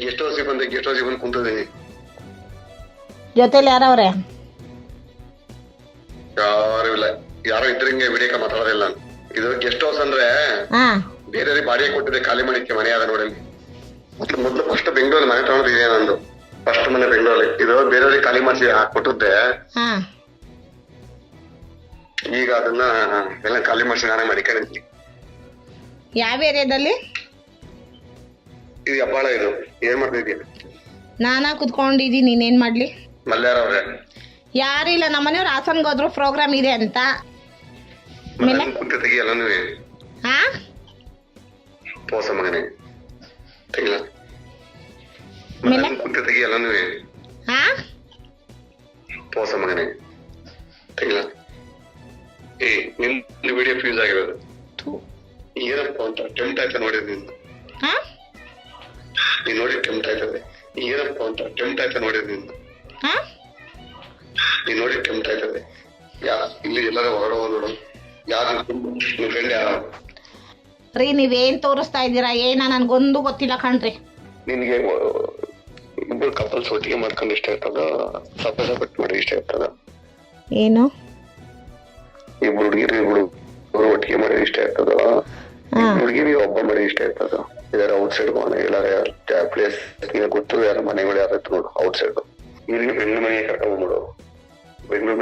Guest house ಬಂದೆ guest ಹೌಸಿಗೆ ಬಂದು ಕುಂತಿದ್ದೀನಿ ಜೊತೆಲಿ ಯಾರವ್ರೆ? ಯಾರು ಇಲ್ಲ. ಯಾರೋ ಇದ್ರಂಗೆ ವಿಡಿಯೋ ಕಾಲ್ ಮಾತಾಡೋದಿಲ್ಲ ನಾನು. ಇದು ಗೆಸ್ಟ್ ಹೌಸ್ ಅಂದ್ರೆ ಹಾ. ಬೇರೆ ಬಾಡಿಗೆ ಕೊಟ್ಟಿದೆ ಖಾಲಿ ಮಾಡಿಕ್ಕೆ ಮನೆ ಅದ ನೋಡಿ ಮೊದ್ಲು ಮೊದ್ಲು ಫಸ್ಟ್ ಬೆಂಗಳೂರಲ್ಲಿ ಮನೆ ತಗೊಂಡಿದೆ ನಂದು. ಫಸ್ಟ್ ಮನೆ ಬೆಂಗಳೂರಲ್ಲಿ ಇದು ಬೇರೆಯವ್ರಿಗೆ ಖಾಲಿ ಮಾಡಿಸಿ ಕೊಟ್ಟಿದ್ದೆ. ಹಾ. ಈಗ ಅದನ್ನ ಎಲ್ಲ ಖಾಲಿ ಮಾಡಿಸಿ ನಾನೇ ಮಾಡಿಕೊಂಡಿದ್ದೀನಿ ಯಾವ ಏರಿಯಾದಲ್ಲಿ ಇದು ಹೆಬ್ಬಾಳ ಇದು. ಏನ್ ಮಾಡ್ತಿದ್ದೀನಿ ನಾನಾ ಕುತ್ಕೊಂಡಿದ್ದೀನಿ ನೀನೇನ್ ಮಾಡ್ಲಿ? ಮಲ್ಯಾರ ಅವ್ರೆ. ಯಾರಿಲ್ಲ ನಮ್ಮನೆಯವ್ರು ಹಾಸನ್ಗೆ ಹೋದ್ರು ಪ್ರೋಗ್ರಾಮ್ ಇದೆ ಅಂತ. ಆಮೇಲೆ? ಕುಂತ ತೆಗಿ ಎಲ್ಲಾನು ಹಾ? ಪೋಸ ಮಗನೇ. ತೆಗಿಲ್ಲ ಆಮೇಲೆ? ಕುಂತ ತೆಗಿ ಎಲ್ಲಾನು ಹಾ? ಪೋಸ ಮಗನೇ. ತೆಗಿಲ್ಲ ಏ ನಿಮ್ ವಿಡಿಯೋ ಫ್ಯೂಸ್ ಆಗಿರೋದು. ಥು. ಏನಪ್ಪ ಅಂತ ಟೆಂಟ್ ಆಯ್ತಾ ನೋಡಿದ್ ನಿಂದು ಹಾ ನೀನ್ ನೋಡಿ ಟೆಂಪ್ಟ್ ಆಯ್ತದೆ ಏನಪ್ಪ ಅಂತ ಟೆಂಪ್ಟ್ ಆಯ್ತಾ ನೋಡಿದ್ ಹಾ? ನೀನ್ ನೋಡಿ ಟೆಂಪ್ಟ್ ಆಯ್ತದೆ ಯಾ ಇಲ್ಲಿ ಎಲ್ಲರೂ ಹೊರಡುವ ನೋಡು. ಯಾರು ನಿನ್ ಫ್ರೆಂಡ್ ಯಾರು? ರೀ ನೀವೇನ್ ತೋರಿಸ್ತಾ ಇದ್ದೀರಾ? ಏನ? ನನ್ಗೊಂದು ಗೊತ್ತಿಲ್ಲ ಕಣ್ರಿ. ನಿನ್ಗೆ ಇಬ್ಬರು ಕಪಲ್ಸ್ ಒಟ್ಟಿಗೆ ಮಾಡ್ಕೊಂಡು ಇಷ್ಟ ಇರ್ತದ? ಸಪರೇಟ್ ಸಪರೇಟ್ ಮಾಡಿ ಇಷ್ಟ ಇರ್ತದ? ಏನು? ಇಬ್ರು ಹುಡುಗಿರು ಇಬ್ರು ಒಟ್ಟಿಗೆ ಮಾಡಿ ಇಷ್ಟ ಇರ್ತದ? ಹುಡುಗಿ ಹುಡುಗಿರಿ ಒಬ್ಬ ಮಾಡಿ ಇಷ್ಟ ಇರ್ತದ? ഇതൊരു ഔട്ട് സൈഡ് പോകണമെങ്കിൽ പ്ലേസ് ഇങ്ങനെ കൊടുത്ത് വേറെ മನೆകളെ അറിയത്തിനോട് ഔട്ട് സൈഡ് ഇരുന്ന് പെണ്ണു മണിയെ കട്ടമുണ്ടോ പെണ്ണു